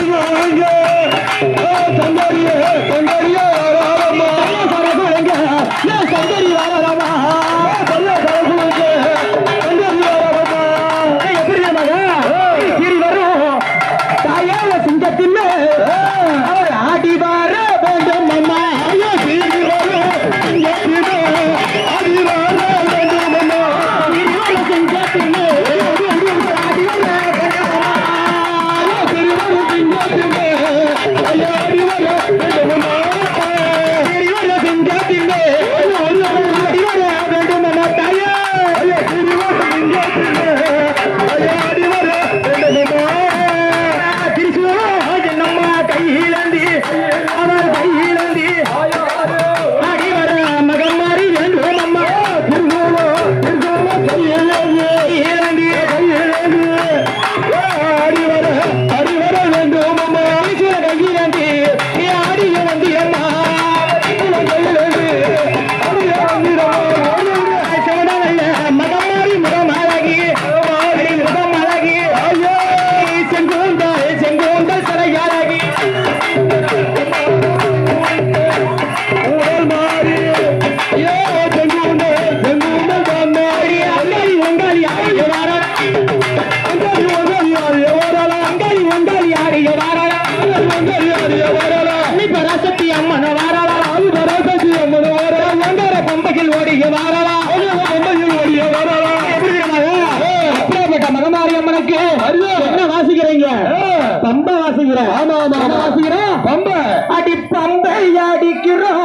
தந்தாரியே தந்தாரியே ஓடிக்கு வரலாம் ஓடிய வரலாம் அப்படிப்பட்ட மகமாரி அம்மனுக்கு என்ன வாசிக்கிறீங்க? பம்ப வாசிக்கிறோம். ஆமா ஆமா வாசிக்கிறோம்? பம்ப. அடி பம்பை அடிக்கிறோம்.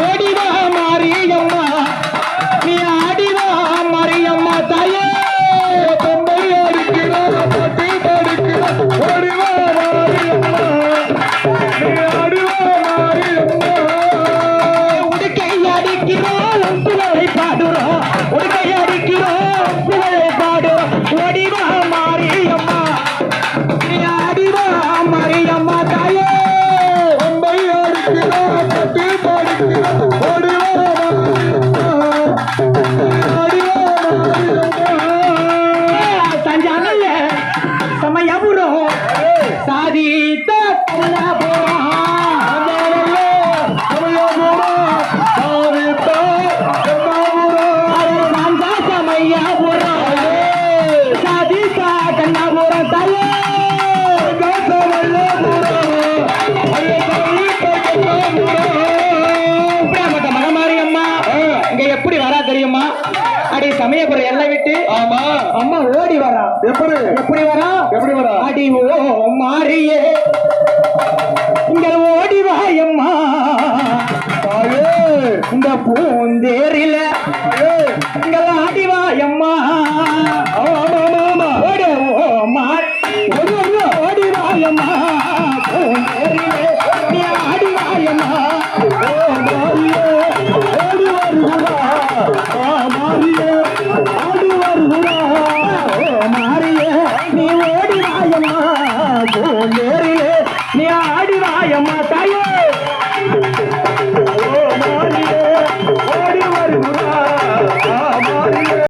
ஓடிவா மாரியம்மா நீ ஆடிவா மாரியம்மா தாயே தம்பை அடிக்கிறோம் பட்டி படுக்கிறோம் ஓடிவா மாரியம்மா நீ ஆடிவா மாரியம்மா உடுக்கை அடிக்கிறோம் சாதித்த தமிழா போ தெரியுமா? அடி சமயபுரம் எல்லை விட்டு. ஆமா. அம்மா ஓடி வரா. எப்படி? எப்படி வரா? எப்படி வரா? அடி ஓ மாறியே. இங்க ஓடி வாயம்மா இந்த பூந்தேரில. இங்க ஆடி வாயம்மா ஓடி வாயம்மா அம்மா தாயே!